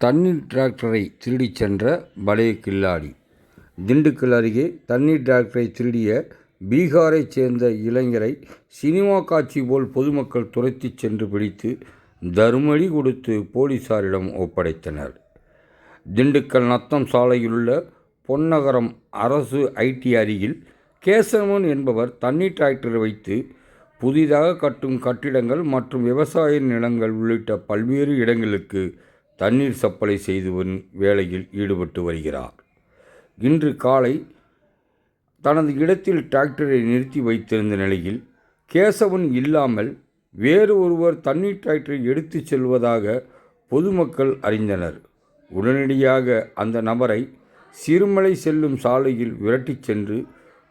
தண்ணீர் டிராக்டரை திருடிச் சென்ற பலே கில்லாடி. திண்டுக்கல் அருகே தண்ணீர் டிராக்டரை திருடிய பீகாரைச் சேர்ந்த இளைஞரை சினிமா காட்சி போல் பொதுமக்கள் துரத்திச் சென்று பிடித்து தருமடி கொடுத்து போலீசாரிடம் ஒப்படைத்தனர். திண்டுக்கல் நத்தம் சாலையிலுள்ள பொன்னகரம் அரசு ஐடி அருகில் கேசவன் என்பவர் தண்ணீர் டிராக்டரை வைத்து புதிதாக கட்டும் கட்டிடங்கள் மற்றும் விவசாய நிலங்கள் உள்ளிட்ட பல்வேறு இடங்களுக்கு தண்ணீர் சப்ளை செய்து வரும் வேலையில் ஈடுபட்டு வருகிறார். இன்று காலை தனது இடத்தில் டிராக்டரை நிறுத்தி வைத்திருந்த நிலையில் கேசவன் இல்லாமல் வேறு ஒருவர் தண்ணீர் டிராக்டரை எடுத்துச் செல்வதாக பொதுமக்கள் அறிந்தனர். உடனடியாக அந்த நபரை சிறுமலை செல்லும் சாலையில் விரட்டிச் சென்று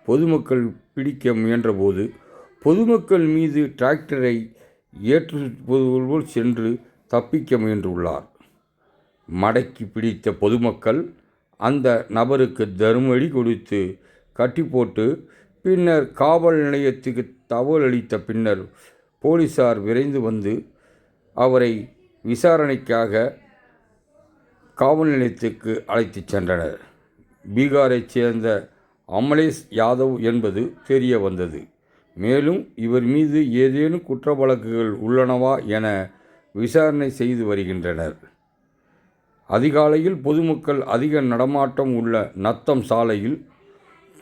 பொதுமக்கள் பிடிக்க முயன்றபோது பொதுமக்கள் மீது டிராக்டரை ஏற்றுவது போல் சென்று தப்பிக்க முயன்றுள்ளார். மடக்கி பிடித்த பொதுமக்கள் அந்த நபருக்கு தருமடி கொடுத்து கட்டி போட்டு பின்னர் காவல் நிலையத்துக்கு தகவல் அளித்த பின்னர் போலீசார் விரைந்து வந்து அவரை விசாரணைக்காக காவல் நிலையத்துக்கு அழைத்துச் சென்றனர். பீகாரைச் சேர்ந்த அமலேஷ் யாதவ் என்பது தெரிய வந்தது. மேலும் இவர் மீது ஏதேனும் குற்ற வழக்குகள் உள்ளனவா என விசாரணை செய்து வருகின்றனர். அதிகாலையில் பொதுமக்கள் அதிக நடமாட்டம் உள்ள நத்தம் சாலையில்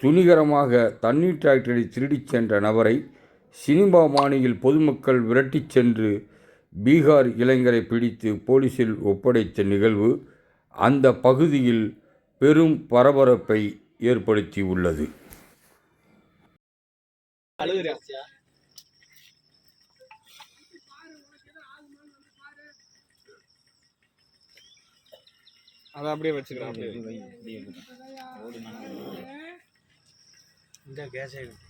துணிகரமாக தண்ணீர் டிராக்டரை திருடிச் சென்ற நபரை சினிமா பாணியில் பொதுமக்கள் விரட்டிச் சென்று பீகார் இளைஞரை பிடித்து போலீசில் ஒப்படைத்த நிகழ்வு அந்த பகுதியில் பெரும் பரபரப்பை ஏற்படுத்தியுள்ளது. அதை அப்படியே வச்சுக்கலாம் அப்படியே இந்த கேஸ் ஆகிடும்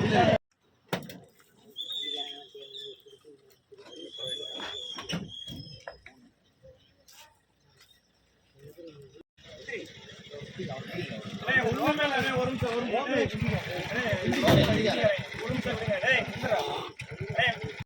நீ ஒரு நிமிஷம் ஒரு நிமிஷம் ஒரு நிமிஷம்